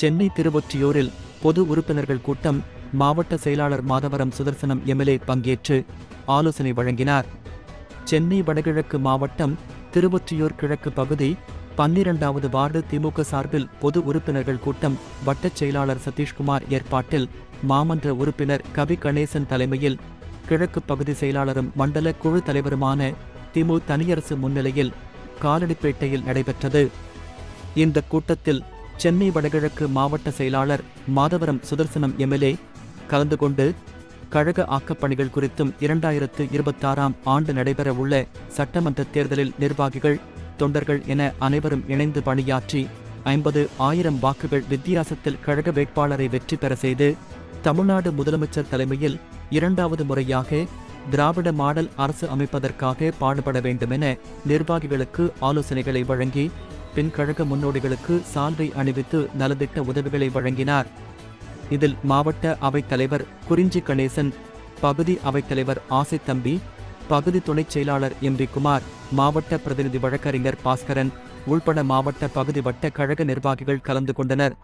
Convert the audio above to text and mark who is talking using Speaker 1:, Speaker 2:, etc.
Speaker 1: சென்னை திருவொற்றியூரில் பொது உறுப்பினர்கள் கூட்டம் மாவட்ட செயலாளர் மாதவரம் சுதர்சனம் எம்எல்ஏ பங்கேற்று ஆலோசனை வழங்கினார். சென்னை வடகிழக்கு மாவட்டம் திருவொற்றியூர் கிழக்கு பகுதி பன்னிரண்டாவது வார்டு திமுக சார்பில் பொது உறுப்பினர்கள் கூட்டம் வட்டச் செயலாளர் சதீஷ்குமார் ஏற்பாட்டில் மாமன்ற உறுப்பினர் கவி கணேசன் தலைமையில் கிழக்கு பகுதி செயலாளரும் மண்டல குழு தலைவருமான திமு தனியரசு முன்னிலையில் காலடிப்பேட்டையில் நடைபெற்றது. இந்த கூட்டத்தில் சென்னை வடகிழக்கு மாவட்ட செயலாளர் மாதவரம் சுதர்சனம் எம்எல்ஏ கலந்து கொண்டு கழக ஆக்கப்பணிகள் குறித்தும் இரண்டாயிரத்து இருபத்தாறாம் ஆண்டு நடைபெற உள்ள சட்டமன்ற தேர்தலில் நிர்வாகிகள் தொண்டர்கள் என அனைவரும் இணைந்து பணியாற்றி ஐம்பது ஆயிரம் வாக்குகள் வித்தியாசத்தில் கழக வேட்பாளரை வெற்றி பெற செய்து தமிழ்நாடு முதலமைச்சர் தலைமையில் இரண்டாவது முறையாக திராவிட மாடல் அரசு அமைப்பதற்காக பாடுபட வேண்டுமென நிர்வாகிகளுக்கு ஆலோசனைகளை வழங்கி பின் கழக முன்னோடிகளுக்கு சால்வை அணிவித்து நலத்திட்ட உதவிகளை வழங்கினார். இதில் மாவட்ட அவைத் தலைவர் குறிஞ்சி கணேசன் பகுதி அவைத் தலைவர் ஆசை தம்பி பகுதி துணைச் செயலாளர் எம் வி குமார் மாவட்ட பிரதிநிதி வழக்கறிஞர் பாஸ்கரன் உள்பட மாவட்ட பகுதி வட்ட கழக நிர்வாகிகள் கலந்து கொண்டனர்.